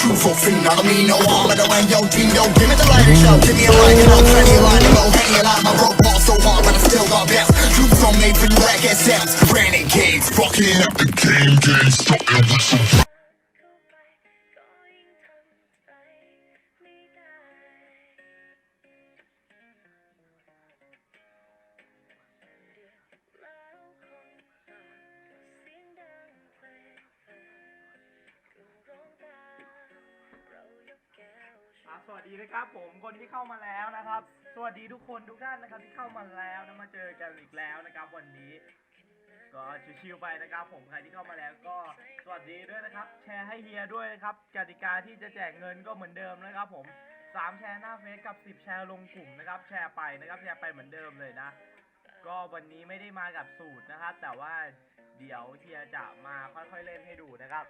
hard for free. Now I mean no harm, I don't mind yo Give me the light and give me a mic and I'll try to line to go hanging out. My rope ball so hard, but I still got best. Troops on made for you like SMs. Renegades, rocking up the game, game, starting with some. สวัสดีนะครับ ผมคนที่เข้ามาแล้วนะครับ สวัสดีทุกคนทุกท่านนะครับที่เข้ามาแล้วนะมาเจอกันอีกแล้วนะครับ วันนี้ ก็ชิวๆไปนะครับ ผมใครที่เข้ามาแล้วก็สวัสดีด้วยนะครับ แชร์ให้เฮียด้วยนะครับกติกาที่จะแจกเงินก็เหมือนเดิมนะครับ ผมสามแชร์หน้าเฟซกับสิบแชร์ลงกลุ่มนะครับ แชร์ไปนะครับแชร์ไปเหมือนเดิมเลยนะ ก็วันนี้ไม่ได้มากับสูตรนะครับ แต่ว่าเดี๋ยวเฮียจะมาค่อยๆเล่นให้ดูนะครับ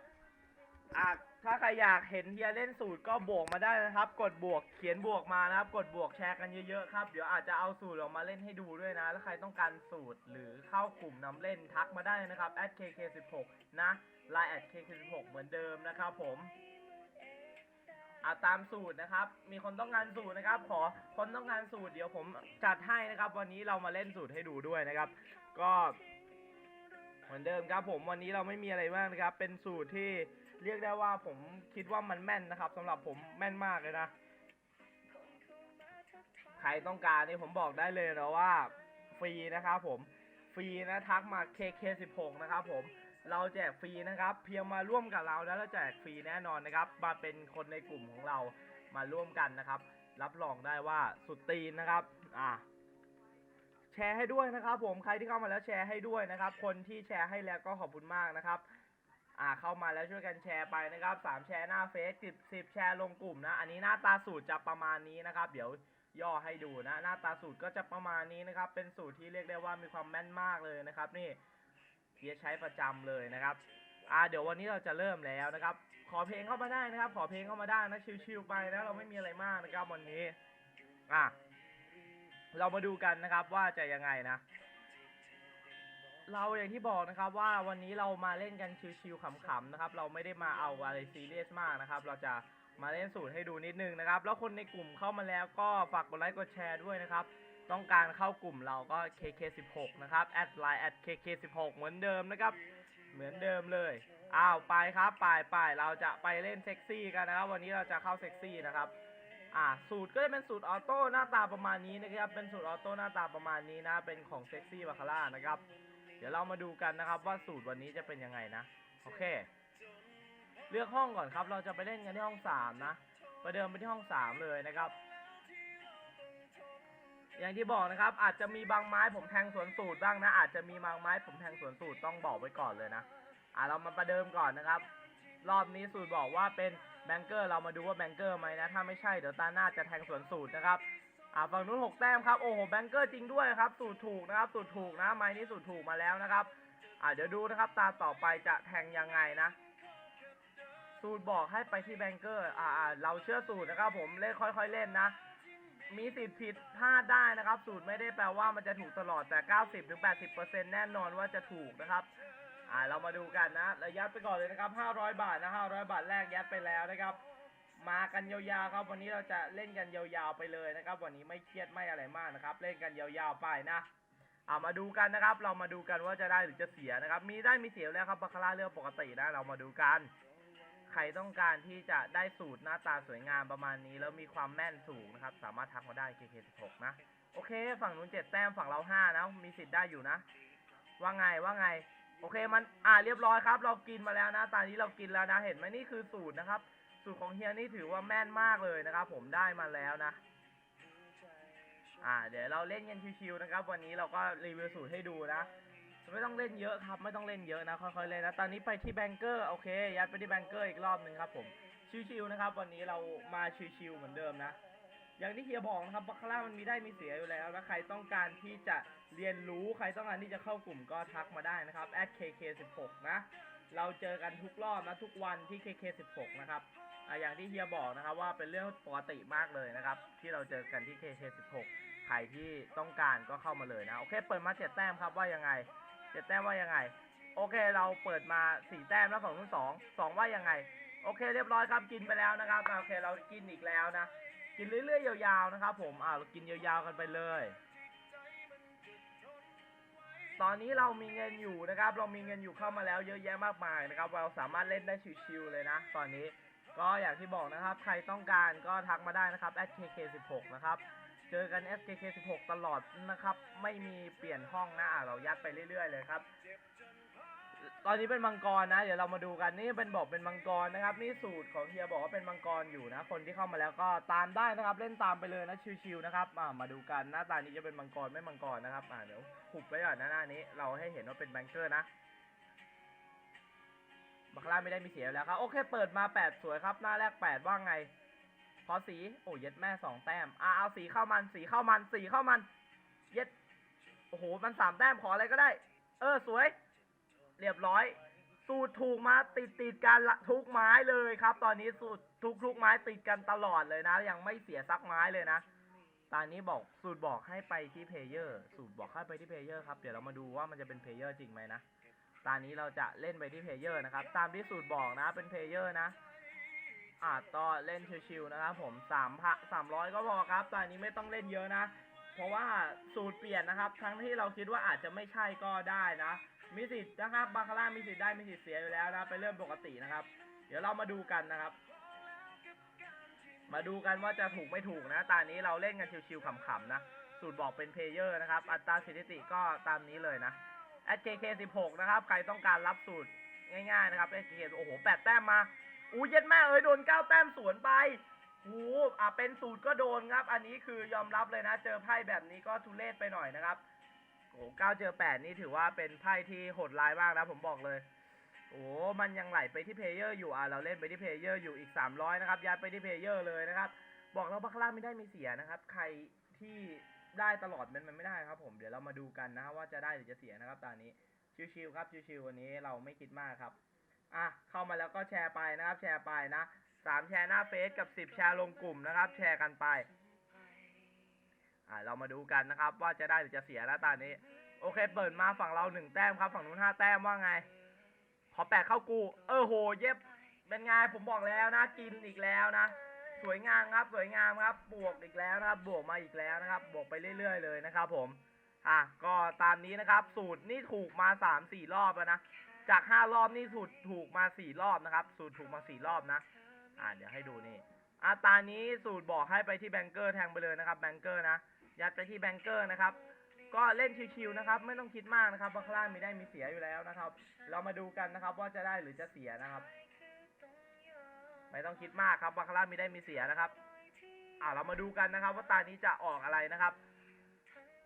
อะถ้าใครอยากเห็นเฮียเล่นสูตรก็บวกมาได้นะครับ กดบวกเขียนบวกมานะครับ กดบวกแชร์กันเยอะๆครับ เดี๋ยวอาจจะเอาสูตรออกมาเล่นให้ดูด้วยนะ แล้วใครต้องการสูตรหรือเข้ากลุ่มนำเล่นทักมาได้นะครับ @kk16 นะ line @kk16 เหมือนเดิมนะครับผมอะตามสูตรนะครับ มีคนต้องการสูตรนะครับ ขอคนต้องการสูตรเดี๋ยวผมจัดให้นะครับ วันนี้เรามาเล่นสูตรให้ดูด้วยนะครับ ก็ เหมือนเดิมครับผมวันนี้เราไม่มีอะไรมากนะครับ เป็นสูตรที่เรียกได้ว่าผมคิดว่ามันแม่นนะครับสำหรับผมแม่นมากเลยนะ ใครต้องการนี่ผมบอกได้เลยนะว่าฟรีนะครับผมฟรีนะทักมา KK16 นะครับผมเราแจกฟรีนะครับ เพียงมาร่วมกับเราแล้วเราแจกฟรีแน่นอนนะครับ มาเป็นคนในกลุ่มของเรามาร่วมกันนะครับ รับรองได้ว่าสุดตีนนะครับ อ่า แชร์ให้ด้วยนะครับ ผมใครที่เข้ามาแล้วแชร์ให้ด้วยนะครับ คนที่แชร์ให้แล้วก็ขอบคุณมากนะครับอ่าเข้ามาแล้วช่วยกันแชร์ไปนะครับสามแชร์หน้าเฟซสิบสิบแชร์ลงกลุ่มนะ อันนี้หน้าตาสูตรจะประมาณนี้นะครับ เดี๋ยวย่อให้ดูนะ หน้าตาสูตรก็จะประมาณนี้นะครับ เป็นสูตรที่เรียกได้ว่ามีความแม่นมากเลยนะครับ นี่เฮียใช้ประจำเลยนะครับอ่าเดี๋ยววันนี้เราจะเริ่มแล้วนะครับ ขอเพลงเข้ามาได้นะครับ ขอเพลงเข้ามาได้นะชิวๆไปนะเราไม่มีอะไรมากนะครับวันนี้อะ เรามาดูกันนะครับว่าจะยังไงนะ เราอย่างที่บอกนะครับว่าวันนี้เรามาเล่นกันชิวๆขำๆนะครับ เราไม่ได้มาเอาอะไรซีเรียสมากนะครับ เราจะมาเล่นสูตรให้ดูนิดนึงนะครับ แล้วคนในกลุ่มเข้ามาแล้วก็ฝากกดไลค์กดแชร์ด้วยนะครับ ต้องการเข้ากลุ่มเราก็ KK16 นะครับแอดไลน์แอด KK16 เหมือนเดิมนะครับ เหมือนเดิมเลยอ้าวไปครับไปไปเราจะไปเล่นเซ็กซี่กันนะครับ วันนี้เราจะเข้าเซ็กซี่นะครับ อ่าสูตรก็จะเป็นสูตรออโต้หน้าตาประมาณนี้นะครับ เป็นสูตรออโต้หน้าตาประมาณนี้นะ เป็นของเซ็กซี่บาคาร่านะครับ เดี๋ยวเรามาดูกันนะครับว่าสูตรวันนี้จะเป็นยังไงนะ โอเค เลือกห้องก่อนครับ เราจะไปเล่นกันที่ห้องสามนะ ประเดิมไปที่ห้องสามเลยนะครับ อย่างที่บอกนะครับ อาจจะมีบางไม้ผมแทงสวนสูตรบ้างนะ อาจจะมีบางไม้ผมแทงสวนสูตรต้องบอกไว้ก่อนเลยนะ อ่าเรามาประเดิมก่อนนะครับ รอบนี้สูตรบอกว่าเป็น แบงเกอร์เรามาดูว่าแบงเกอร์ไหมนะ ถ้าไม่ใช่เดี๋ยวตาหน้าจะแทงสวนสูตรนะครับอ่าฝั่งนู้นหกแต้มครับ โอ้โหแบงเกอร์จริงด้วยครับสูตรถูกนะครับ สูตรถูกนะ ไม้นี้สูตรถูกมาแล้วนะครับอ่าเดี๋ยวดูนะครับ ตาต่อไปจะแทงยังไงนะ สูตรบอกให้ไปที่แบงเกอร์อ่าอ่าเราเชื่อสูตรนะครับ ผมเล่นค่อย ๆ เล่นนะ มีสิทธิ์ผิดพลาดได้นะครับ สูตรไม่ได้แปลว่ามันจะถูกตลอดแต่ 90-80%แน่นอนว่าจะถูกนะครับ อ่าเรามาดูกันนะระยัดไปก่อนเลยนะครับ 500 บาทนะ500 บาทแรกยัดไปแล้วนะครับ มากันยาวๆครับ วันนี้เราจะเล่นกันยาวๆไปเลยนะครับ วันนี้ไม่เครียดไม่อะไรมากนะครับ เล่นกันยาวๆไปนะอ่ามาดูกันนะครับ เรามาดูกันว่าจะได้หรือจะเสียนะครับ มีได้มีเสียแล้วครับบาคาร่าเรือปกตินะ เรามาดูกัน ใครต้องการที่จะได้สูตรหน้าตาสวยงามประมาณนี้ แล้วมีความแม่นสูงนะครับ สามารถทักมาได้ KK16 นะ โอเค ฝั่งนู้นเจ็ดแต้มฝั่งเราห้านะ มีสิทธิ์ได้อยู่นะ ว่าไงว่าไง โอเคมันอ่าเรียบร้อยครับ เรากินมาแล้วนะตอนนี้เรากินแล้วนะเห็นไหมนี่คือสูตรนะครับ สูตรของเฮียนี่ถือว่าแม่นมากเลยนะครับ ผมได้มาแล้วนะ อ่า เดี๋ยวเราเล่นกันชิวๆนะครับ วันนี้เราก็รีวิวสูตรให้ดูนะไม่ต้องเล่นเยอะครับ ไม่ต้องเล่นเยอะนะค่อยๆเล่นนะตอนนี้ไปที่แบงเกอร์โอเค ยัดไปที่แบงเกอร์อีกรอบหนึ่งครับ ผมชิวๆนะครับ วันนี้เรามาชิวๆเหมือนเดิมนะ อย่างที่เฮียบอกนะครับบัคคาร่ามันมีได้มีเสียอยู่แล้วนะใครต้องการที่จะเรียนรู้ใครต้องการที่จะเข้ากลุ่มก็ทักมาได้นะครับ @kk16 นะ เราเจอกันทุกรอบนะทุกวันที่ KK16 นะครับออย่างที่เฮียบอกนะครับว่าเป็นเรื่องปกติมากเลยนะครับ ที่เราเจอกันที่ KK16 ใครที่ต้องการก็เข้ามาเลยนะโอเคเปิดมาเจ็ดแต้มครับว่ายังไงเจ็ดแต้มว่ายังไง โอเคเราเปิดมาสี่แต้มแล้วฝั่งนู้นสองสองว่ายังไง โอเคเรียบร้อยครับกินไปแล้วนะครับโอเคเรากินอีกแล้วนะ กินเรื่อยๆยาวๆนะครับ ผมอ่าเรากินยาวๆกันไปเลย ตอนนี้เรามีเงินอยู่นะครับ เรามีเงินอยู่เข้ามาแล้วเยอะแยะมากมายนะครับ เราสามารถเล่นได้ชิวๆเลยนะ ตอนนี้ก็อย่างที่บอกนะครับ ใครต้องการก็ทักมาได้นะครับ @kk16 นะครับเจอกัน skk16 ตลอดนะครับ ไม่มีเปลี่ยนห้องนะอะเรายัดไปเรื่อยๆเลยครับ ตอนนี้เป็นมังกรนะ เดี๋ยวเรามาดูกันนี่เป็นบอกเป็นมังกรนะครับนี่สูตรของเฮียบอกว่าเป็นมังกรอยู่นะ คนที่เข้ามาแล้วก็ตามได้นะครับ เล่นตามไปเลยนะชิวๆนะครับอ่ามาดูกันหน้าตานี้จะเป็นมังกรไม่มังกรนะครับอ่าเดี๋ยวหุบไว้ก่อนนะหน้านี้ เราให้เห็นว่าเป็นแบงเกอร์นะบัคลาไม่ได้มีเสียแล้วครับโอเคเปิดมาแปดสวยครับ หน้าแรกแปดว่าไงพอสีโอ้เย็ดแม่สองแต้มอ่าเอาสีเข้ามันสีเข้ามันสีเข้ามัน เย็ดโอ้โหมันสามแต้มขออะไรก็ได้ เออสวย เรียบร้อย สูตรถูกมาติดติดกันละทุกไม้เลยครับ ตอนนี้สูตรทุกทุกไม้ติดกันตลอดเลยนะ ยังไม่เสียซักไม้เลยนะ ตอนนี้บอกสูตรบอกให้ไปที่เพลเยอร์ สูตรบอกให้ไปที่เพลเยอร์ครับ เดี๋ยวเรามาดูว่ามันจะเป็นเพลเยอร์จริงไหมนะ ตอนนี้เราจะเล่นไปที่เพลเยอร์นะครับ ตามที่สูตรบอกนะ เป็นเพลเยอร์นะอ่าต่อเล่นชิวๆนะครับผมสามพัสามร้อยก็พอครับ ตอนนี้ไม่ต้องเล่นเยอะนะ เพราะว่าสูตรเปลี่ยนนะครับ ทั้งที่เราคิดว่าอาจจะไม่ใช่ก็ได้นะ มีสิทธิ์นะครับบาคาร่ามีสิทธิ์ได้มีสิทธิ์เสียอยู่แล้วนะเป็นเรื่องปกตินะครับ เดี๋ยวเรามาดูกันนะครับ มาดูกันว่าจะถูกไม่ถูกนะตอนนี้เราเล่นกันชิวๆขำๆนะสูตรบอกเป็นเพลเยอร์นะครับ อัตราสถิติก็ตามนี้เลยนะ SKK16 นะครับ ใครต้องการรับสูตรง่ายๆนะครับ SKK โอ้โหแปดแต้มมาอู้เย็ดแม่เอ้ยโดนเก้าแต้มสวนไปหูอะเป็นสูตรก็โดนครับ อันนี้คือยอมรับเลยนะ เจอไพ่แบบนี้ก็ทุเรศไปหน่อยนะครับ โอ้เก้าเจอแปดนี่ถือว่าเป็นไพ่ที่โหดร้ายมากนะผมบอกเลย โอ้มันยังไหลไปที่เพลเยอร์อยู่อะเราเล่นไปที่เพลเยอร์อยู่อีก300นะครับยัดไปที่เพลเยอร์เลยนะครับ บอกแล้วบัคลาไม่ได้มีเสียนะครับ ใครที่ได้ตลอดมันมันไม่ได้ครับ ผมเดี๋ยวเรามาดูกันนะว่าจะได้หรือจะเสียนะครับตอนนี้ชิวๆครับชิวๆวันนี้เราไม่คิดมากครับอะเข้ามาแล้วก็แชร์ไปนะครับ แชร์ไปนะสามแชร์หน้าเฟซกับสิบแชร์ลงกลุ่มนะครับ แชร์กันไป อะเรามาดูกันนะครับ ว่าจะได้หรือจะเสียแล้วตอนนี้ โอเค เปิดมาฝั่งเราหนึ่งแต้มครับฝั่งนู้นห้าแต้มว่าไงขอแปดเข้ากู เออโห เย็บเป็นไงผมบอกแล้วนะ กินอีกแล้วนะ สวยงามครับ สวยงามครับ บวกอีกแล้วนะครับ บวกมาอีกแล้วนะครับ บวกไปเรื่อย ๆ เลยนะครับ ผม อะก็ตามนี้นะครับ สูตรนี่ถูกมาสามสี่รอบแล้วนะจากห้ารอบนี่สูตรถูกมาสี่รอบนะครับ สูตรถูกมาสี่รอบนะ อ่าเดี๋ยวให้ดูนี่อ่าตานี้สูตรบอกให้ไปที่แบงเกอร์แทงไปเลยนะครับแบงเกอร์นะ ยัดไปที่แบงเกอร์นะครับ ก็เล่นชิวๆนะครับ ไม่ต้องคิดมากนะครับบาคาร่ามีได้มีเสียอยู่แล้วนะครับ เรามาดูกันนะครับว่าจะได้หรือจะเสียนะครับ ไม่ต้องคิดมากครับบาคาร่ามีได้มีเสียนะครับอ่าเรามาดูกันนะครับ ว่าตานี้จะออกอะไรนะครับ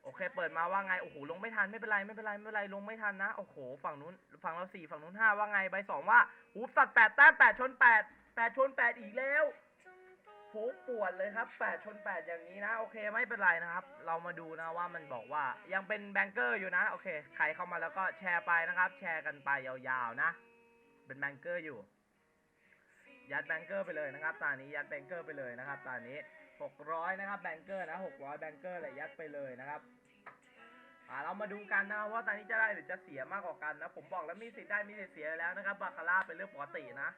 โอเค เปิดมาว่าไงโอ้โหลงไม่ทันไม่เป็นไรไม่เป็นไรไม่เป็นไรลงไม่ทันนะโอ้โหฝั่งนู้นฝั่งเราสี่ฝั่งนู้นห้าว่าไงใบสองว่าหูสัตว์แปดแต้มแปดชนแปดแปดชนแปดอีกแล้ว หปวดเลยครับแปดชนแปดอย่างนี้นะ โอเคไม่เป็นไรนะครับ เรามาดูนะว่ามันบอกว่ายังเป็นแบงเกอร์อยู่นะ โอเค ใครเข้ามาแล้วก็แชร์ไปนะครับ แชร์กันไปยาวๆนะ เป็นแบงเกอร์อยู่ ยัดแบงเกอร์ไปเลยนะครับตอนนี้ยัดแบงเกอร์ไปเลยนะครับตอนนี้หกร้อยนะครับแบงเกอร์นะหกร้อยแบงเกอร์เลยยัดไปเลยนะครับอ่าเรามาดูกันนะว่าตอนนี้จะได้หรือจะเสียมากกว่ากันนะ ผมบอกแล้วมีสิทธิ์ได้มีสิทธิ์เสียแล้วนะครับบาคาร่าเป็นเรื่องปกตินะ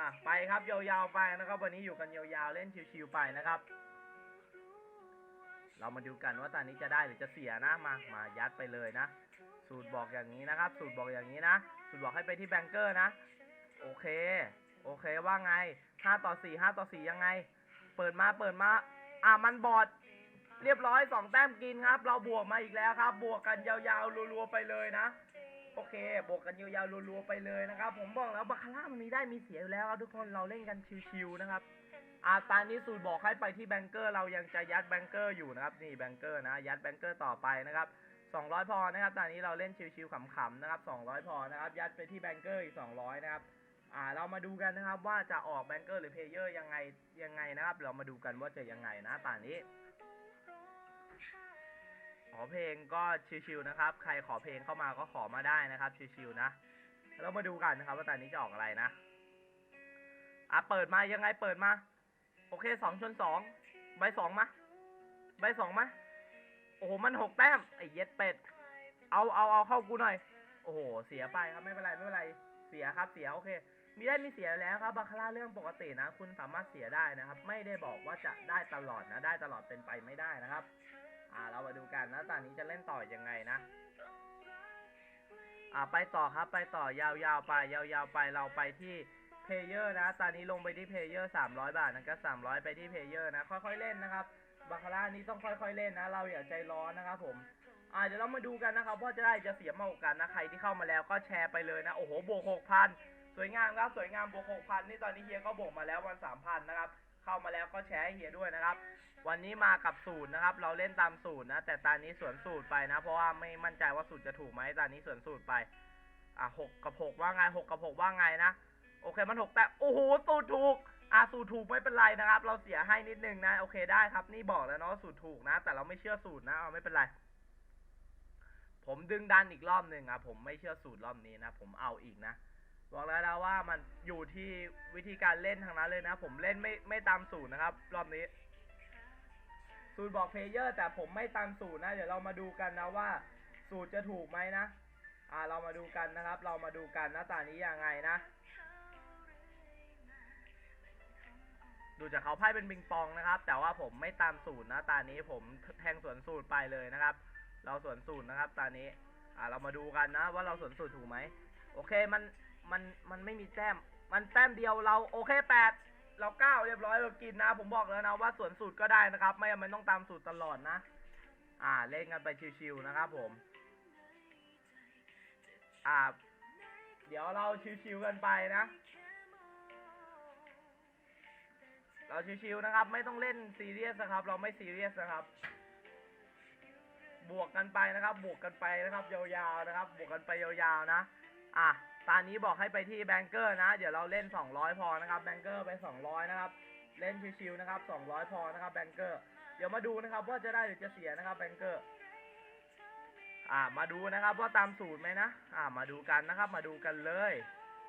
อะไปครับยาวๆไปนะครับ วันนี้อยู่กันยาวๆเล่นชิวๆไปนะครับ เรามาดูกันว่าตอนนี้จะได้หรือจะเสียนะมามายัดไปเลยนะ สูตรบอกอย่างนี้นะครับ สูตรบอกอย่างนี้นะ สูตรบอกให้ไปที่แบงเกอร์นะ โอเค โอเคว่าไงห้าต่อสี่ห้าต่อสี่ยังไง เปิดมาเปิดมาอะมันบอดเรียบร้อยสองแต้มกินครับ เราบวกมาอีกแล้วครับ บวกกันยาวๆรัวๆไปเลยนะ โอเค บวกกันยาวๆรัวๆไปเลยนะครับ ผมบอกแล้วบาคาร่ามันมีได้มีเสียอยู่แล้วครับทุกคนเราเล่นกันชิวๆนะครับ อาตอนนี้สูตรบอกให้ไปที่แบงเกอร์เรายังจะยัดแบงเกอร์อยู่นะครับ นี่แบงเกอร์นะยัดแบงเกอร์ต่อไปนะครับ200 พอนะครับตอนนี้เราเล่นชิวๆขำๆนะครับ200 พอนะครับ ยัดไปที่แบงเกอร์อีก 200 นะครับอ่าเรามาดูกันนะครับว่าจะออกแบงเกอร์หรือเพลเยอร์ยังไงยังไงนะครับ เรามาดูกันว่าจะยังไงนะตอนนี้ อเพลงก็ชิวๆนะครับ ใครขอเพลงเข้ามาก็ขอมาได้นะครับ ชิวๆนะ เรามาดูกันนะครับ ว่าตอนนี้จะออกอะไรนะ อะเปิดมายังไงเปิดมา โอเคสองชนสองใบสองมาใบสองมาโอ้โหมันหกแต้มไอ้เย็ดเป็ด เอาเอาเอาเข้ากูหน่อย โอ้โหเสียไปครับไม่เป็นไรไม่เป็นไรเสียครับเสียโอเค มีได้มีเสียแล้วครับบาคาร่าเรื่องปกตินะ คุณสามารถเสียได้นะครับ ไม่ได้บอกว่าจะได้ตลอดนะ ได้ตลอดเป็นไปไม่ได้นะครับ อ่า เรามาดูกันนะตอนนี้จะเล่นต่อยังไงนะ อ่าไปต่อครับ ไปต่อยาวๆไป ยาวๆไป เราไปที่เพลเยอร์นะ ตอนนี้ลงไปที่เพลเยอร์สามร้อยบาทนะครับสามร้อยไปที่เพลเยอร์นะ ค่อยๆเล่นนะครับ บาคาร่านี้ต้องค่อยๆเล่นนะ เราอย่าใจร้อนนะครับผมอ่าเดี๋ยวเรามาดูกันนะครับว่าจะได้จะเสียมากกันนะ ใครที่เข้ามาแล้วก็แชร์ไปเลยนะ โอ้โห บวกหกพันสวยงามครับ สวยงามบวกหกพันนี่ตอนนี้เฮียก็บวกมาแล้ววันสามพันนะครับ เข้ามาแล้วก็แชร์ให้เฮียด้วยนะครับ วันนี้มากับสูตรนะครับ เราเล่นตามสูตรนะ แต่ตอนนี้สวนสูตรไปนะ เพราะว่าไม่มั่นใจว่าสูตรจะถูกไหมตอนนี้สวนสูตรไป อะหกกับหกว่าไงหกกับหกว่าไงนะ โอเคมันหกแต่โอ้โหสูตรถูก อะสูตรถูกไม่เป็นไรนะครับ เราเสียให้นิดนึงนะ โอเคได้ครับ นี่บอกแล้วเนาะสูตรถูกนะ แต่เราไม่เชื่อสูตรนะเอาไม่เป็นไร ผมดึงดันอีกรอบหนึ่งอะผมไม่เชื่อสูตรรอบนี้นะ ผมเอาอีกนะ บอกแล้วนะว่ามันอยู่ที่วิธีการเล่นทางนั้นเลยนะ ผมเล่นไม่ไม่ตามสูตรนะครับ รอบนี้ สูตรบอกเพลเยอร์ แต่ผมไม่ตามสูตรนะ เดี๋ยวเรามาดูกันนะว่า สูตรจะถูกไหมนะอ่าเรามาดูกันนะครับ เรามาดูกันนะตอนนี้ยังไงนะดูจากเขาไพ่เป็นบิงปองนะครับ แต่ว่าผมไม่ตามสูตรนะตอนนี้ผมแทงสวนสูตรไปเลยนะครับ เราสวนสูตรนะครับตอนนี้ อ่าเรามาดูกันนะ ว่าเราสวนสูตรถูกไหมโอเคมัน มันมันไม่มีแต้ม มันแต้มเดียวเราโอเคแปดเราเก้าเรียบร้อยเรากินนะ ผมบอกแล้วนะว่าสวนสูตรก็ได้นะครับ ไม่จำเป็นต้องตามสูตรตลอดนะ อ่าเล่นกันไปชิวๆนะครับผม อ่า เดี๋ยวเราชิวๆกันไปนะ เราชิวๆนะครับ ไม่ต้องเล่นซีเรียสนะครับ เราไม่ซีเรียสนะครับ บวกกันไปนะครับ บวกกันไปนะครับยาวๆนะครับ บวกกันไปยาวๆนะ อะ ตอนนี้บอกให้ไปที่แบงเกอร์นะ เดี๋ยวเราเล่น 200 พอนะครับแบงเกอร์ไป 200 นะครับ เล่นชิวๆนะครับ 200 พอนะครับแบงเกอร์เดี๋ยวมาดูนะครับว่าจะได้หรือจะเสียนะครับแบงเกอร์อ่ามาดูนะครับว่าตามสูตรไหมนะ อ่ามาดูกันนะครับ มาดูกันเลย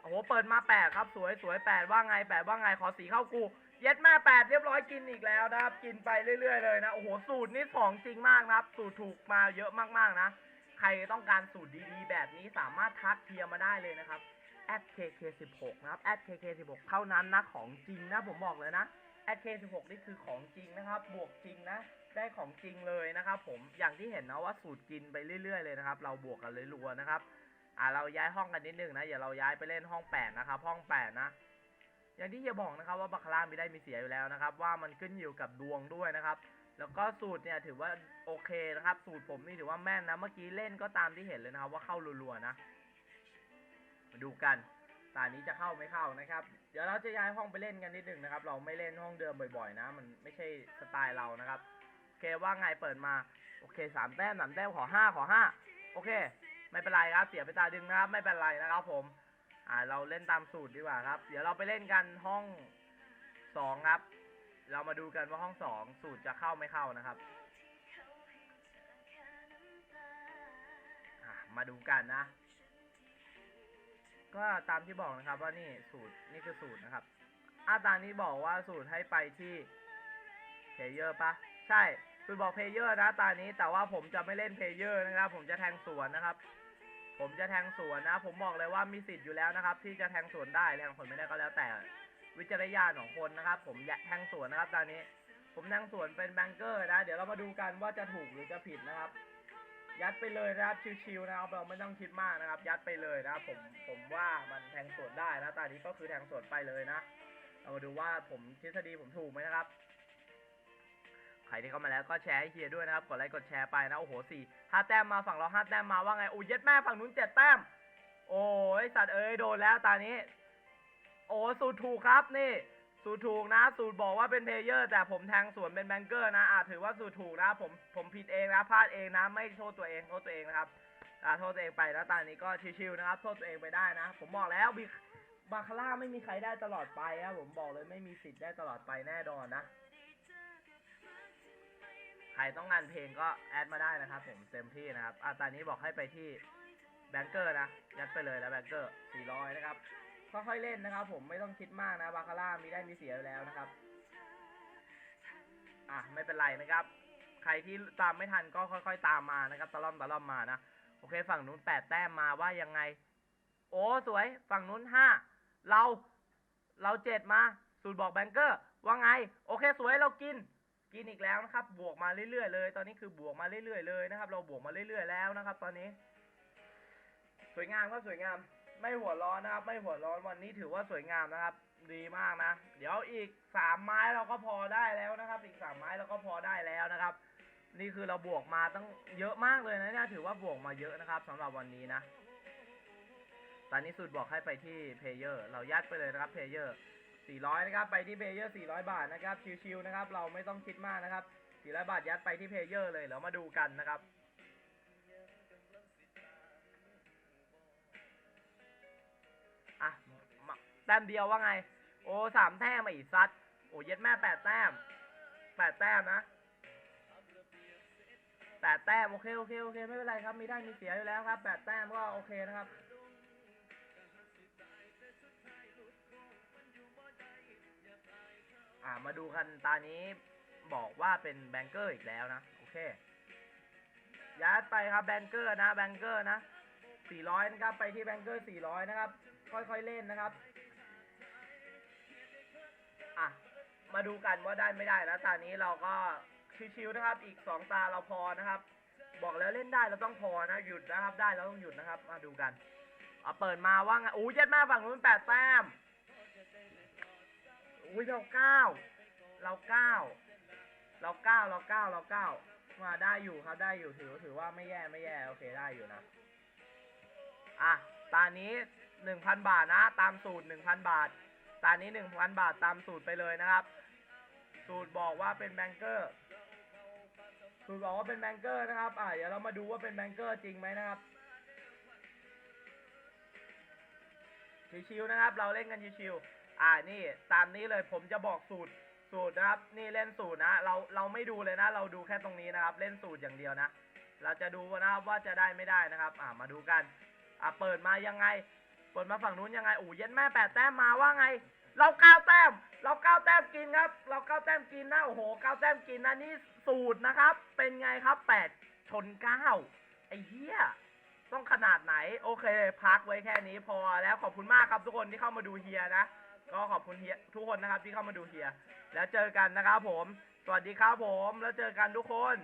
โอ้โหเปิดมาแปดครับสวยสวยแปดว่าไงแปดว่าไงขอสีเข้ากูเย็ดแม่แปดเรียบร้อยกินอีกแล้วนะครับ กินไปเรื่อย ๆ เลยนะโอ้โหสูตรนี้ของจริงมากนะครับ สูตรถูกมาเยอะมากๆนะ ใครต้องการสูตรดีๆ แบบนี้สามารถทักเทียร์มาได้เลยนะครับ @kk16 นะครับ @kk16 เท่านั้นนะของจริงนะผมบอกเลยนะ @k16 นี่คือของจริงนะครับ บวกจริงนะ ได้ของจริงเลยนะครับผม อย่างที่เห็นนะว่าสูตรกินไปเรื่อยๆเลยนะครับ เราบวกกันเลยรัวนะครับ อ่าเราย้ายห้องกันนิดนึงนะเดี๋ยวเราย้ายไปเล่นห้องแปดนะครับ ห้องแปดนะ อย่างที่เฮียบอกนะครับว่าบัคคาร่ามีได้มีเสียอยู่แล้วนะครับ ว่ามันขึ้นอยู่กับดวงด้วยนะครับ แล้วก็สูตรเนี่ยถือว่าโอเคนะครับ สูตรผมนี่ถือว่าแม่นนะ เมื่อกี้เล่นก็ตามที่เห็นเลยนะครับ ว่าเข้ารัวๆนะ มาดูกันตอนนี้จะเข้าไม่เข้านะครับ เดี๋ยวเราจะย้ายห้องไปเล่นกันนิดหนึ่งนะครับ เราไม่เล่นห้องเดิมบ่อยๆนะ มันไม่ใช่สไตล์เรานะครับ โอเคว่าไงเปิดมา โอเคสามแต้มสามแต้มขอห้าขอห้าโอเค ไม่เป็นไรครับ เสียไปตาดึงนะครับ ไม่เป็นไรนะครับ ผม อ่าเราเล่นตามสูตรดีกว่าครับ เดี๋ยวเราไปเล่นกันห้องสองครับ เรามาดูกันว่าห้องสองสูตรจะเข้าไม่เข้านะครับมาดูกันนะ ก็ตามที่บอกนะครับว่านี่สูตรนี่คือสูตรนะครับอาตามนี้บอกว่าสูตรให้ไปที่เพลเยอร์ปะใช่สูตรบอกเพลเยอร์นะตอนนี้แต่ว่าผมจะไม่เล่นเพลเยอร์นะครับ ผมจะแทงสวนนะครับ ผมจะแทงสวนนะ ผมบอกเลยว่ามีสิทธิ์อยู่แล้วนะครับ ที่จะแทงสวนได้แทงสวนไม่ได้ก็แล้วแต่ วิจารณญาณของคนนะครับ ผมอยากแทงสวนนะครับ ตอนนี้ ผมแทงสวนเป็นแบงเกอร์นะ เดี๋ยวเรามาดูกันว่าจะถูกหรือจะผิดนะครับ ยัดไปเลยนะครับ ชิวๆนะครับ เราไม่ต้องคิดมากนะครับ ยัดไปเลยนะครับ ผม ผมว่ามันแทงสวนได้นะตอนนี้ก็คือแทงสวนไปเลยนะ เรามาดูว่าผมทฤษฎีผมถูกไหมนะครับใครที่เข้ามาแล้วก็แชร์ให้เฮียด้วยนะครับ กดไลค์กดแชร์ไปนะโอ้โหสี่ห้าแต้มมาฝั่งเราห้าแต้มมาว่าไงโอ้ยเย็ดแม่ฝั่งนู้นเจ็ดแต้ม โอ้ยสัตว์เอ้ยโดนแล้วตอนนี้ โอ้สูตรถูกครับนี่ สูตรถูกนะ สูตรบอกว่าเป็นเพลเยอร์ แต่ผมแทงสวนเป็นแบงเกอร์นะอะถือว่าสูตรถูกนะ ผมผมผิดเองนะพลาดเองนะ ไม่โทษตัวเองโทษตัวเองนะครับอ่าโทษตัวเองไปแล้วตอนนี้ก็ชิวๆนะครับโทษตัวเองไปได้นะ ผมบอกแล้วบิบาคาร่าไม่มีใครได้ตลอดไปนะผมบอกเลยไม่มีสิทธิ์ได้ตลอดไปแน่นอนนะใครต้องการเพลงก็แอดมาได้นะครับ ผมเต็มที่นะครับอะตอนนี้บอกให้ไปที่แบงเกอร์นะยัดไปเลยแล้วแบงเกอร์400นะครับ ค่อยๆเล่นนะครับ ผมไม่ต้องคิดมากนะบาคาร่ามีได้มีเสียแล้วนะครับอะไม่เป็นไรนะครับ ใครที่ตามไม่ทันก็ค่อยๆ ตามมานะครับตะล่อมตะล่อมมานะโอเค ฝั่งนู้นแปดแต้มมาว่ายังไง โอ้สวย ฝั่งนู้นห้าเราเราเจ็ดมาสูตรบอกแบงเกอร์ว่าไง โอเคสวยเรากิน กินอีกแล้วนะครับ บวกมาเรื่อยๆเลย ตอนนี้คือบวกมาเรื่อยๆเลยนะครับ เราบวกมาเรื่อยๆแล้วนะครับ ตอนนี้ สวยงามครับสวยงาม ไม่หัวร้อนนะครับ ไม่หัวร้อนวันนี้ถือว่าสวยงามนะครับ ดีมากนะ เดี๋ยวอีกสามไม้เราก็พอได้แล้วนะครับ อีกสามไม้เราก็พอได้แล้วนะครับ นี่คือเราบวกมาตั้งเยอะมากเลยนะเนี่ยถือว่าบวกมาเยอะนะครับสำหรับวันนี้นะ ตอนนี้สุดบอกให้ไปที่เพเยอร์เรายัดไปเลยนะครับเพเยอร์400นะครับไปที่เพเยอร์400 บาทนะครับชิวๆนะครับ เราไม่ต้องคิดมากนะครับ400บาทยัดไปที่เพเยอร์เลยแล้วมาดูกันนะครับ แต้มเดียวว่าไง โอ้สามแต้มอีกซัดโอ้เย็ดแม่แปดแต้มแปดแต้มนะแปดแต้มโอเคโอเคโอเคไม่เป็นไรครับมีได้มีเสียอยู่แล้วครับแปดแต้มก็โอเคนะครับอ่ามาดูกันตานี้บอกว่าเป็นแบงเกอร์อีกแล้วนะโอเคยัดไปครับแบงเกอร์นะแบงเกอร์นะ400นะครับไปที่แบงเกอร์400นะครับค่อยๆเล่นนะครับ อะ มาดูกันว่าได้ไม่ได้นะตานี้เราก็ชิวๆนะครับ อีก2ตาเราพอนะครับ บอกแล้วเล่นได้เราต้องพอนะหยุดนะครับ ได้เราต้องหยุดนะครับ มาดูกันเอาเปิดมาว่าไงอู้เจ็ดแม่ฝั่งนู้นแปดแต้มอุ้ยเราเก้าเราเก้าเราเก้าเราเก้าเราเก้ามาได้อยู่ครับได้อยู่ถือถือว่าไม่แย่ไม่แย่โอเคได้อยู่นะอะตานี้หนึ่งพันบาทนะ ตามสูตรหนึ่งพันบาท ตานี้หนึ่งพันบาทตามสูตรไปเลยนะครับ สูตรบอกว่าเป็นแบงเกอร์สูตรบอกว่าเป็นแบงเกอร์นะครับ อะเดี๋ยวเรามาดูว่าเป็นแบงเกอร์จริงไหมนะครับชิวๆนะครับ เราเล่นกันชิวๆอ่านี่ตามนี้เลยผมจะบอกสูตรสูตรนะครับ นี่เล่นสูตรนะ เราเราไม่ดูเลยนะ เราดูแค่ตรงนี้นะครับ เล่นสูตรอย่างเดียวนะ เราจะดูนะครับว่าจะได้ไม่ได้นะครับ อ่ามาดูกัน อ่าเปิดมายังไง ดมาฝั่งนู้นยังไงอู้เย็นแม่แปดแต้มมาว่าไง เราเก้าแต้ม เราเก้าแต้มกินครับ เราเก้าแต้มกินนะโอ้โหเก้าแต้มกินนะนี่สูตรนะครับ เป็นไงครับแปดชนเก้าไอ้เหี้ยต้องขนาดไหน โอเค พักไว้แค่นี้พอแล้วขอบคุณมากครับทุกคนที่เข้ามาดูเฮียนะ ก็ขอบคุณเฮียทุกคนนะครับที่เข้ามาดูเฮีย แล้วเจอกันนะครับผม สวัสดีครับผม แล้วเจอกันทุกคน